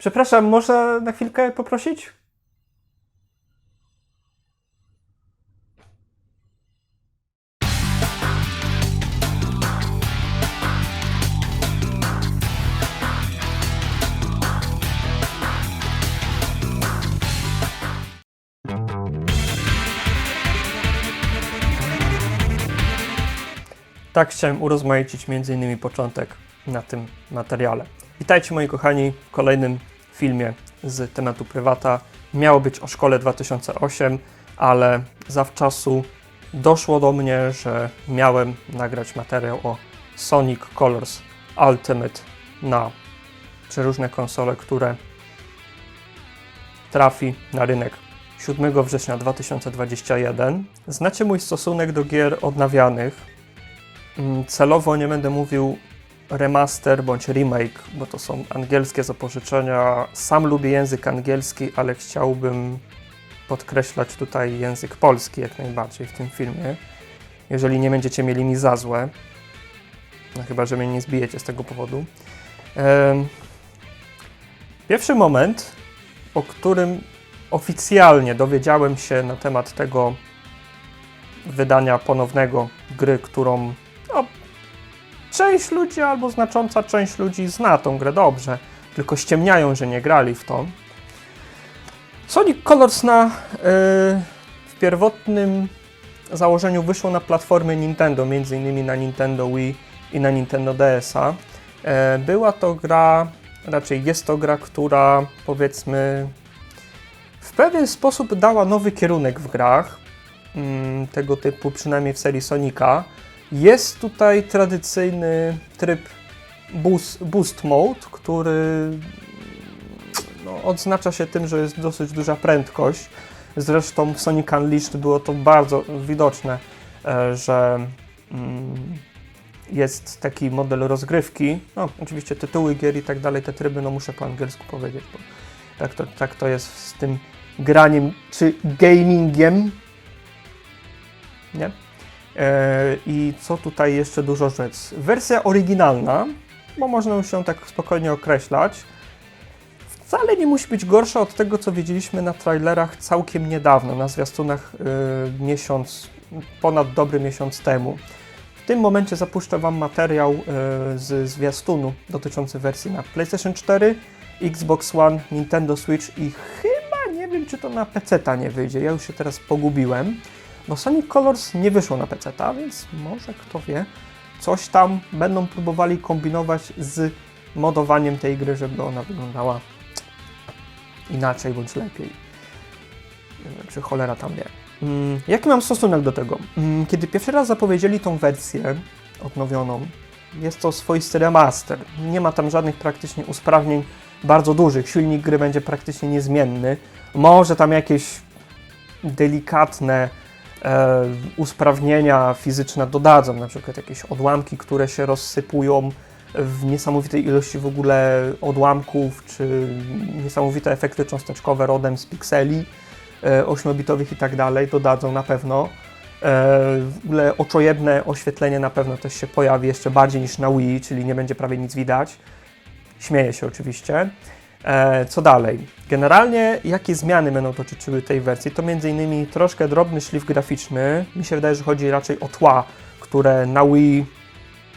Przepraszam, można na chwilkę poprosić? Tak chciałem urozmaicić m.in. początek na tym materiale. Witajcie moi kochani w kolejnym filmie z tematu prywata. Miało być o szkole 2008, ale zawczasu doszło do mnie, że miałem nagrać materiał o Sonic Colors Ultimate na przeróżne konsole, które trafi na rynek 7 września 2021. Znacie mój stosunek do gier odnawianych. Mm, Celowo nie będę mówił remaster bądź remake, bo to są angielskie zapożyczenia. Sam lubię język angielski, ale chciałbym podkreślać tutaj język polski jak najbardziej w tym filmie. Jeżeli nie będziecie mieli mi za złe, no chyba, że mnie nie zbijecie z tego powodu. Pierwszy moment, o którym oficjalnie dowiedziałem się na temat tego wydania ponownego gry, którą część ludzi albo znacząca część ludzi zna tą grę dobrze, tylko ściemniają, że nie grali w to. Sonic Colors na, yy, w pierwotnym założeniu wyszło na platformy Nintendo, m.in. na Nintendo Wii i na Nintendo DS-a. E, Była to gra, raczej jest to gra, która powiedzmy w pewien sposób dała nowy kierunek w grach mm, tego typu, przynajmniej w serii Sonika. Jest tutaj tradycyjny tryb boost, boost mode, który no, odznacza się tym, że jest dosyć duża prędkość. Zresztą w Sonic Unleashed było to bardzo widoczne, e, że mm, jest taki model rozgrywki. No, oczywiście tytuły gier i tak dalej, te tryby, no muszę po angielsku powiedzieć, bo tak to, tak to jest z tym graniem czy gamingiem. Nie? E, I co tutaj jeszcze dużo rzec? Wersja oryginalna, bo można ją tak spokojnie określać, wcale nie musi być gorsza od tego, co widzieliśmy na trailerach całkiem niedawno, na zwiastunach e, miesiąc, ponad dobry miesiąc temu. W tym momencie zapuszczę Wam materiał e, z zwiastunu dotyczący wersji na PlayStation 4, Xbox One, Nintendo Switch i chyba nie wiem, czy to na PC-ta nie wyjdzie. Ja już się teraz pogubiłem, bo Sonic Colors nie wyszło na PC-ta, więc może kto wie, coś tam będą próbowali kombinować z modowaniem tej gry, żeby ona wyglądała inaczej bądź lepiej. Czy cholera tam wie. Mm, Jaki mam stosunek do tego? Mm, Kiedy pierwszy raz zapowiedzieli tą wersję odnowioną, jest to swoisty remaster. Nie ma tam żadnych praktycznie usprawnień bardzo dużych. Silnik gry będzie praktycznie niezmienny. Może tam jakieś delikatne e, usprawnienia fizyczne dodadzą, na przykład jakieś odłamki, które się rozsypują w niesamowitej ilości w ogóle odłamków, czy niesamowite efekty cząsteczkowe rodem z pikseli e, 8-bitowych i tak dalej, dodadzą na pewno. E, w ogóle oczojebne oświetlenie na pewno też się pojawi jeszcze bardziej niż na Wii, czyli nie będzie prawie nic widać. Śmieję się oczywiście. E, co dalej? Generalnie jakie zmiany będą dotyczyły tej wersji? To m.in. troszkę drobny szlif graficzny. Mi się wydaje, że chodzi raczej o tła, które na Wii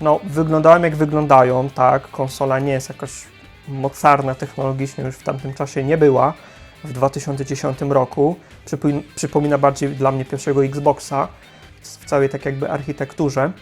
no, wyglądają jak wyglądają, tak. Konsola nie jest jakaś mocarna technologicznie, już w tamtym czasie nie była. W 2010 roku przypomina bardziej dla mnie pierwszego Xboxa w całej tak jakby architekturze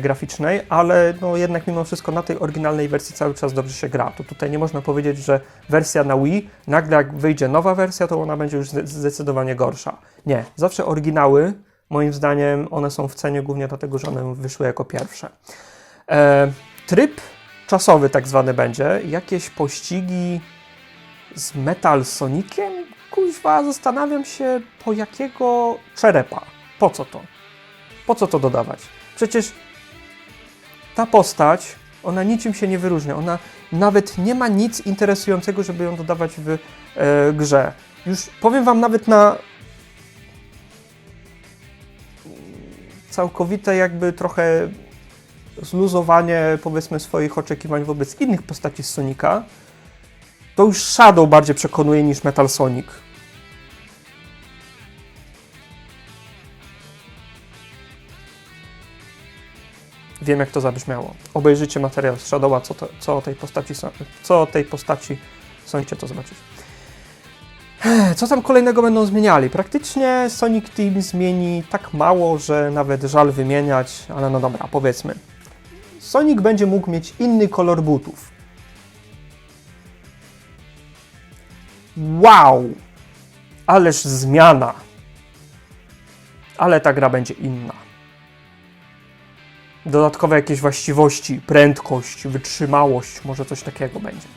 graficznej, ale no jednak mimo wszystko na tej oryginalnej wersji cały czas dobrze się gra. To tutaj nie można powiedzieć, że wersja na Wii, nagle jak wyjdzie nowa wersja, to ona będzie już zde- zdecydowanie gorsza. Nie, zawsze oryginały, moim zdaniem, one są w cenie głównie dlatego, że one wyszły jako pierwsze. E, tryb czasowy tak zwany będzie, jakieś pościgi z Metal Soniciem? Kuźwa, zastanawiam się, po jakiego czerepa? Po co to? Po co to dodawać? Przecież ta postać, ona niczym się nie wyróżnia. Ona nawet nie ma nic interesującego, żeby ją dodawać w e, grze. Już powiem Wam nawet na całkowite jakby trochę zluzowanie powiedzmy swoich oczekiwań wobec innych postaci z Sonika. To już Shadow bardziej przekonuje niż Metal Sonic. Wiem, jak to zabrzmiało. Obejrzyjcie materiał z Shadowa, co, to, co, o tej postaci, co o tej postaci sądzicie, to zobaczyć. Co tam kolejnego będą zmieniali? Praktycznie Sonic Team zmieni tak mało, że nawet żal wymieniać, ale no dobra, powiedzmy. Sonic będzie mógł mieć inny kolor butów. Wow! Ależ zmiana! Ale ta gra będzie inna. Dodatkowe jakieś właściwości, prędkość, wytrzymałość, może coś takiego będzie.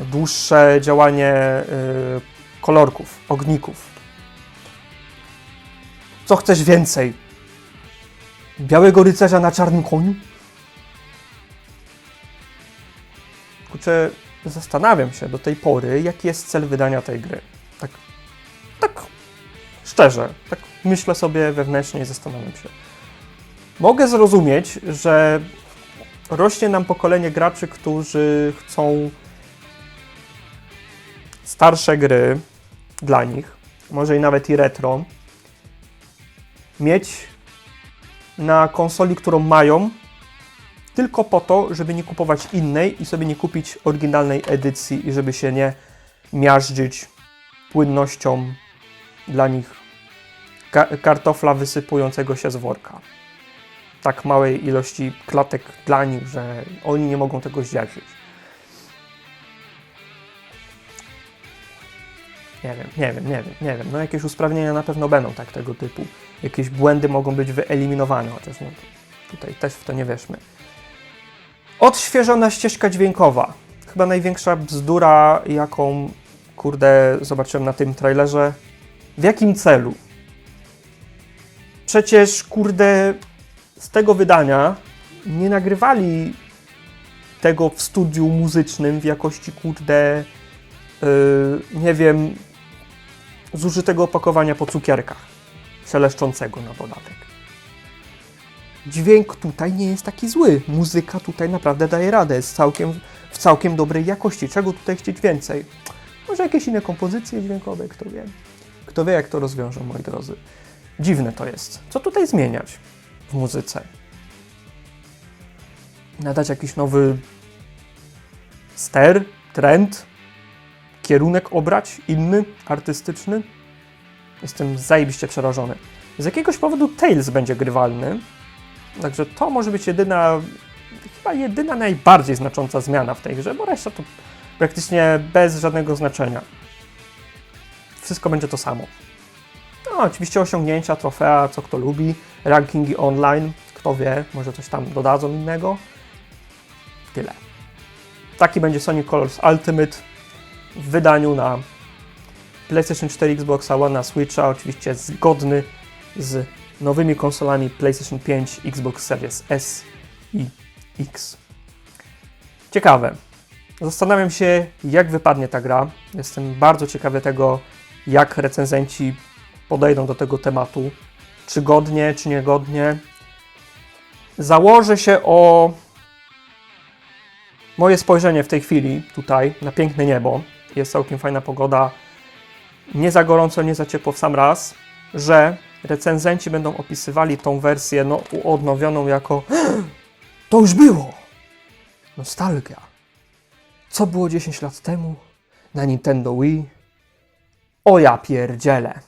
Dłuższe działanie y, kolorków, ogników. Co chcesz więcej? Białego rycerza na czarnym koniu? Kurczę, zastanawiam się do tej pory, jaki jest cel wydania tej gry. Tak, tak szczerze, tak myślę sobie wewnętrznie i zastanawiam się. Mogę zrozumieć, że rośnie nam pokolenie graczy, którzy chcą starsze gry dla nich, może i nawet i retro, mieć na konsoli, którą mają, tylko po to, żeby nie kupować innej i sobie nie kupić oryginalnej edycji i żeby się nie miażdżyć płynnością dla nich ka- kartofla wysypującego się z worka. Tak małej ilości klatek dla nich, że oni nie mogą tego zdzierżyć. Nie wiem, nie wiem, nie wiem, nie wiem. No jakieś usprawnienia na pewno będą tak tego typu. Jakieś błędy mogą być wyeliminowane, chociaż no, tutaj też w to nie wierzmy. Odświeżona ścieżka dźwiękowa. Chyba największa bzdura, jaką, kurde, zobaczyłem na tym trailerze. W jakim celu? Przecież, kurde, z tego wydania nie nagrywali tego w studiu muzycznym w jakości, kurde, yy, nie wiem, zużytego opakowania po cukierkach, szeleszczącego na dodatek. Dźwięk tutaj nie jest taki zły. Muzyka tutaj naprawdę daje radę. Jest całkiem, w całkiem dobrej jakości. Czego tutaj chcieć więcej? Może jakieś inne kompozycje dźwiękowe, kto wie. Kto wie, jak to rozwiążą, moi drodzy. Dziwne to jest. Co tutaj zmieniać w muzyce? Nadać jakiś nowy ster, trend, kierunek obrać, inny, artystyczny? Jestem zajebiście przerażony. Z jakiegoś powodu Tails będzie grywalny, także to może być jedyna, chyba jedyna najbardziej znacząca zmiana w tej grze, bo reszta to praktycznie bez żadnego znaczenia. Wszystko będzie to samo. No, oczywiście osiągnięcia, trofea, co kto lubi, rankingi online, kto wie, może coś tam dodadzą innego. Tyle. Taki będzie Sonic Colors Ultimate w wydaniu na PlayStation 4, Xbox One, na Switcha, oczywiście zgodny z nowymi konsolami PlayStation 5, Xbox Series S i X. Ciekawe. Zastanawiam się, jak wypadnie ta gra. Jestem bardzo ciekawy tego, jak recenzenci podejdą do tego tematu. Czy godnie, czy niegodnie. Założę się o moje spojrzenie w tej chwili tutaj na piękne niebo. Jest całkiem fajna pogoda. Nie za gorąco, nie za ciepło w sam raz, że recenzenci będą opisywali tą wersję no, odnowioną jako to już było. Nostalgia. Co było 10 lat temu na Nintendo Wii? O ja pierdzielę.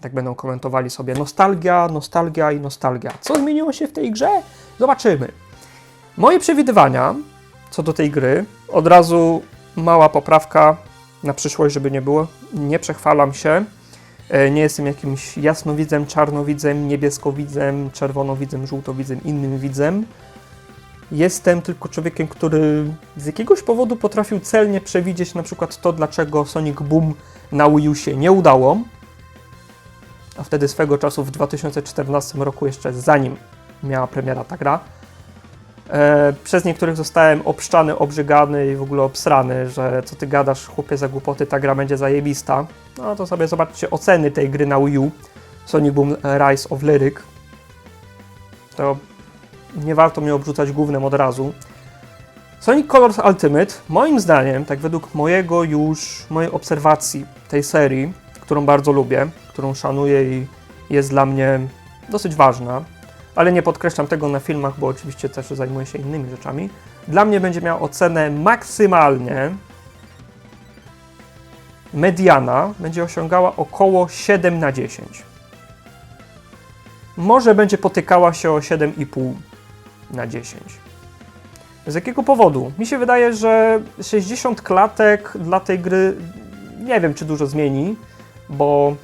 Tak będą komentowali sobie nostalgia, nostalgia i nostalgia. Co zmieniło się w tej grze? Zobaczymy. Moje przewidywania co do tej gry, od razu mała poprawka na przyszłość, żeby nie było. Nie przechwalam się. E, Nie jestem jakimś jasnowidzem, czarnowidzem, niebieskowidzem, czerwonowidzem, żółtowidzem, innym widzem. Jestem tylko człowiekiem, który z jakiegoś powodu potrafił celnie przewidzieć na przykład to, dlaczego Sonic Boom na Wii U się nie udało. A wtedy swego czasu w 2014 roku, jeszcze zanim miała premiera ta gra, e, przez niektórych zostałem obszczany, obrzygany i w ogóle obsrany, że co ty gadasz, chłopie, za głupoty, ta gra będzie zajebista. No to sobie zobaczcie oceny tej gry na Wii U. Sonic Boom Rise of Lyric. To nie warto mnie obrzucać głównym od razu. Sonic Colors Ultimate, moim zdaniem, tak według mojego już, mojej obserwacji tej serii, którą bardzo lubię, którą szanuję i jest dla mnie dosyć ważna, ale nie podkreślam tego na filmach, bo oczywiście też zajmuję się innymi rzeczami, dla mnie będzie miał ocenę maksymalnie mediana będzie osiągała około 7 na 10. Może będzie potykała się o 7,5 na 10. Z jakiego powodu? Mi się wydaje, że 60 klatek dla tej gry nie wiem, czy dużo zmieni, bo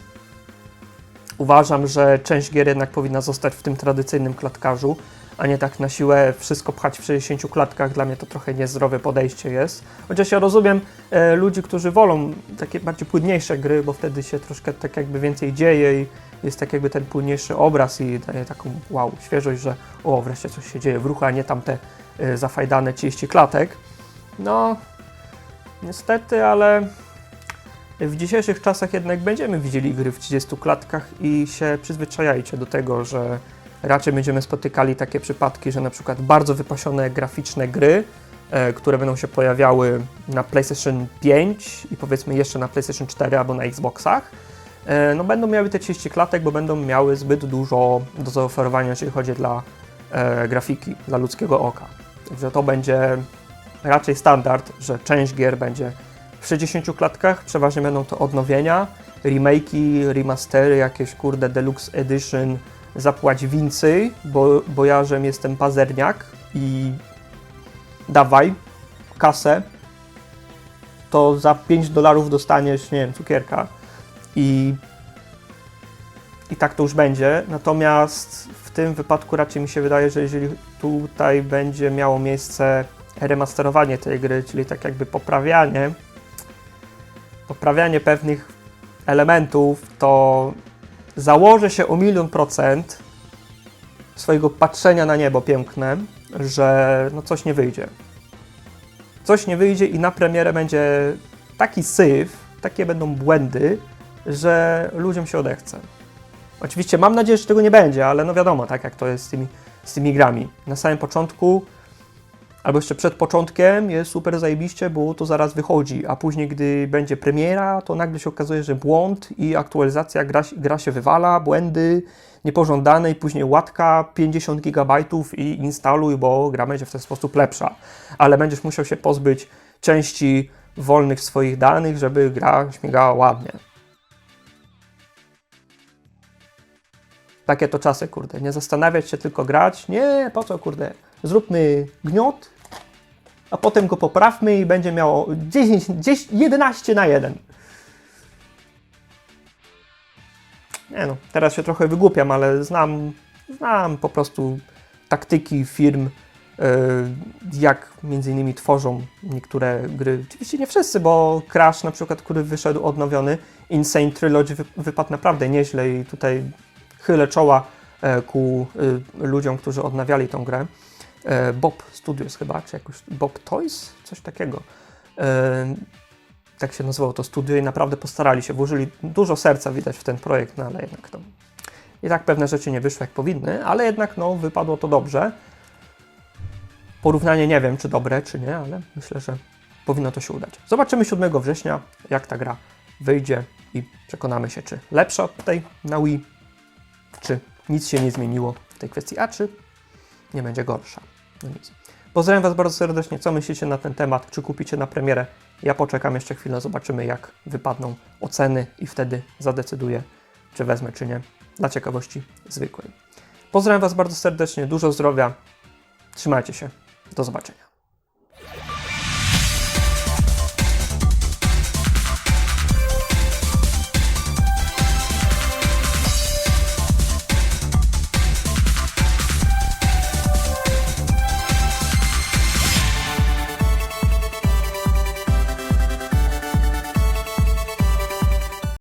uważam, że część gier jednak powinna zostać w tym tradycyjnym klatkarzu, a nie tak na siłę wszystko pchać w 60 klatkach. Dla mnie to trochę niezdrowe podejście jest. Chociaż ja rozumiem e, ludzi, którzy wolą takie bardziej płynniejsze gry, bo wtedy się troszkę tak jakby więcej dzieje i jest tak jakby ten płynniejszy obraz i daje taką wow, świeżość, że o, wreszcie coś się dzieje w ruchu, a nie tamte e, zafajdane 30 klatek. No, niestety, ale w dzisiejszych czasach jednak będziemy widzieli gry w 30 klatkach i się przyzwyczajajcie do tego, że raczej będziemy spotykali takie przypadki, że na przykład bardzo wypasione graficzne gry, e, które będą się pojawiały na PlayStation 5 i powiedzmy jeszcze na PlayStation 4 albo na Xboxach, e, no będą miały te 30 klatek, bo będą miały zbyt dużo do zaoferowania, jeżeli chodzi dla e, grafiki, dla ludzkiego oka. Także to będzie raczej standard, że część gier będzie w 60 klatkach, przeważnie będą to odnowienia, remake'i, remastery, jakieś kurde deluxe edition, zapłać więcej, bo, bo ja, że jestem pazerniak i dawaj kasę, to za 5 dolarów dostaniesz, nie wiem, cukierka i, i tak to już będzie. Natomiast w tym wypadku raczej mi się wydaje, że jeżeli tutaj będzie miało miejsce remasterowanie tej gry, czyli tak jakby poprawianie, poprawianie pewnych elementów, to założę się o milion procent swojego patrzenia na niebo piękne, że no coś nie wyjdzie. Coś nie wyjdzie i na premierę będzie taki syf, takie będą błędy, że ludziom się odechce. Oczywiście mam nadzieję, że tego nie będzie, ale no wiadomo, tak jak to jest z tymi, z tymi grami. Na samym początku albo jeszcze przed początkiem jest super zajebiście, bo to zaraz wychodzi, a później, gdy będzie premiera, to nagle się okazuje, że błąd i aktualizacja gra, gra się wywala, błędy niepożądane i później łatka 50 GB i instaluj, bo gra będzie w ten sposób lepsza. Ale będziesz musiał się pozbyć części wolnych swoich danych, żeby gra śmigała ładnie. Takie to czasy, kurde. Nie zastanawiać się, tylko grać. Nie, po co, kurde. Zróbmy gniot, a potem go poprawmy i będzie miało 10, 10 11 na 1. Nie no, teraz się trochę wygłupiam, ale znam, znam po prostu taktyki firm, yy, jak między innymi tworzą niektóre gry. Oczywiście nie wszyscy, bo Crash na przykład, który wyszedł odnowiony, Insane Trilogy wy, wypadł naprawdę nieźle i tutaj chylę czoła e, ku y, ludziom, którzy odnawiali tą grę. E, Bob Studios chyba, czy jakoś Bob Toys, coś takiego. E, tak się nazywało to studio i naprawdę postarali się, włożyli dużo serca widać w ten projekt, no ale jednak to i tak pewne rzeczy nie wyszły jak powinny, ale jednak no wypadło to dobrze. Porównanie nie wiem, czy dobre, czy nie, ale myślę, że powinno to się udać. Zobaczymy 7 września, jak ta gra wyjdzie i przekonamy się, czy lepsza od tej na Wii, czy nic się nie zmieniło w tej kwestii, a czy nie będzie gorsza. No nic. Pozdrawiam Was bardzo serdecznie. Co myślicie na ten temat? Czy kupicie na premierę? Ja poczekam jeszcze chwilę, zobaczymy jak wypadną oceny i wtedy zadecyduję, czy wezmę, czy nie. Dla ciekawości zwykłej. Pozdrawiam Was bardzo serdecznie, dużo zdrowia. Trzymajcie się. Do zobaczenia.